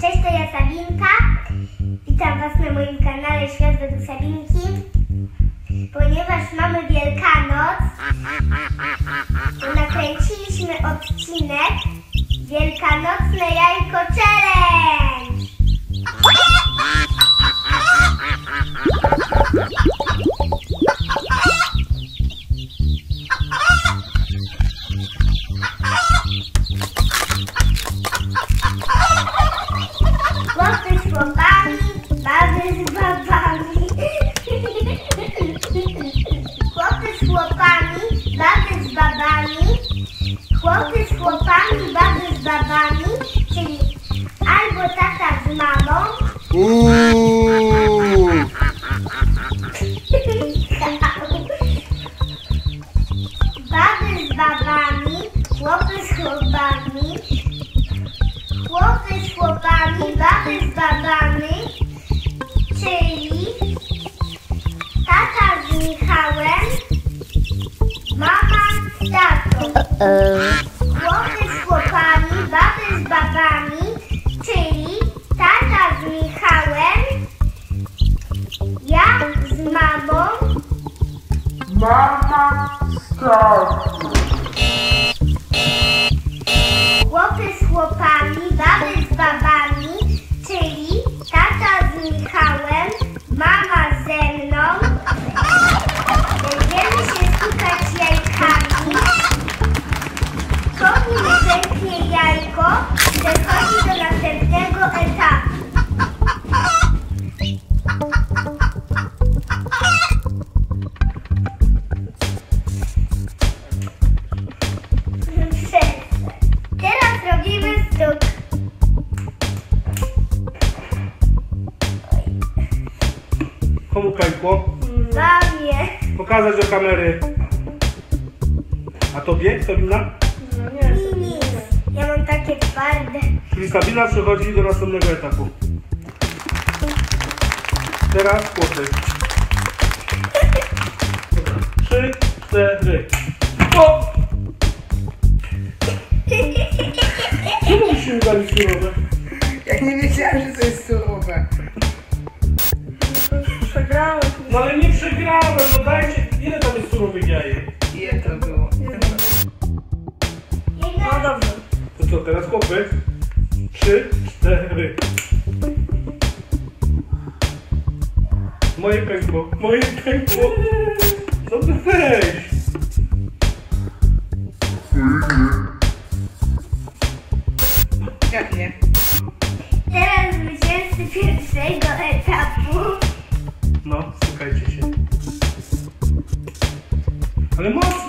Cześć, to ja Sabinka. Witam Was na moim kanale Świat według Sabinki. Ponieważ mamy Wielkanoc, nakręciliśmy odcinek Wielkanocne Jajko Challenge. Uuu, baby z babami, chłopcy z chłopami, chłopcy z chłopami, baby z babami, czyli tata z Michałem, mama z tatą. Chłopcy z chłopami, baby z tata z Pokazać do kamery. A tobie, Sabina? Nic. Ja mam takie twarde. Czyli Sabina przechodzi do następnego etapu. Teraz chłopy. Trzy, cztery. O! Czemu mi się udali surowe? Jak nie wiedziałam, że to jest surowe. Przegrałeś. No ale nie przegrałem, no dajcie. Ile tam jest surowych jajek? To było? No dobrze. To co, teraz chłopy? Trzy, cztery. Moje pękło, moje pękło. No weź.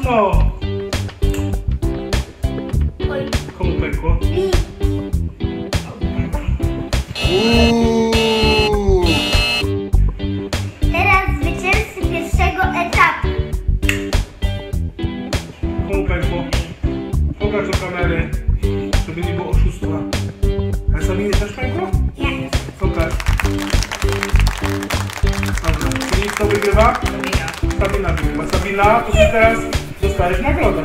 Oj, Komu pękło? Uuu, teraz zwycięzcy pierwszego etapu. Komu pękło? Pokaż do kamery, żeby nie było oszustwa. A Sabinie też pękło? Nie. Pokaż. Dobra, czyli kto wygrywa? Sabina. Sabina wygrywa. Sabina, to teraz dostajesz nagrodę.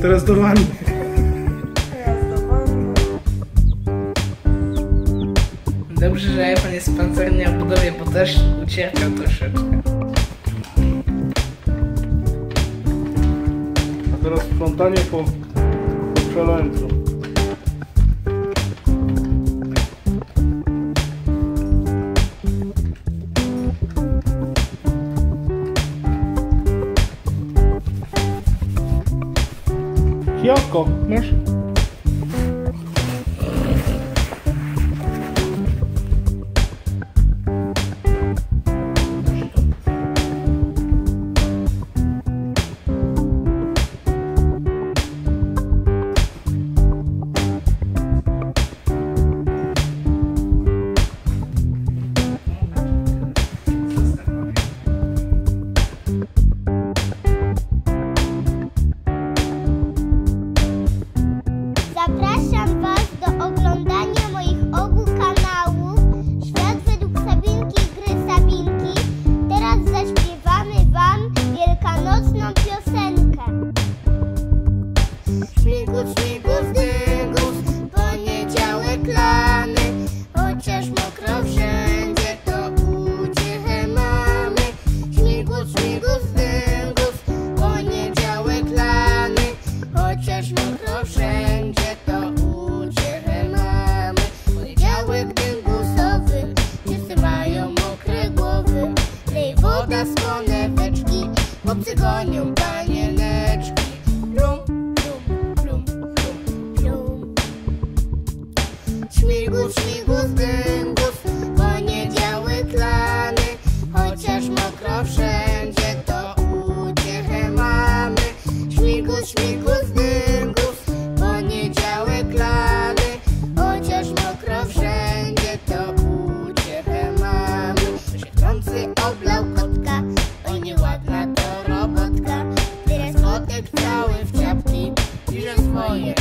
Teraz do wanny. Dobrze, że iPhone jest pancerny na budowie, bo też ucierpiał troszeczkę. A teraz sprzątanie po szaleńcu. Mas? Śmigus, śmigus, dygus, poniedziałek lany, chociaż mokro wszędzie, to uciechę mamy. Śmigus, śmigus, dygus, poniedziałek lany, chociaż mokro wszędzie, to uciechę mamy. Poniedziałek dygusowy, wszyscy mają mokre głowy, lej woda z koneweczki, chłopcy gonią Oh, for you.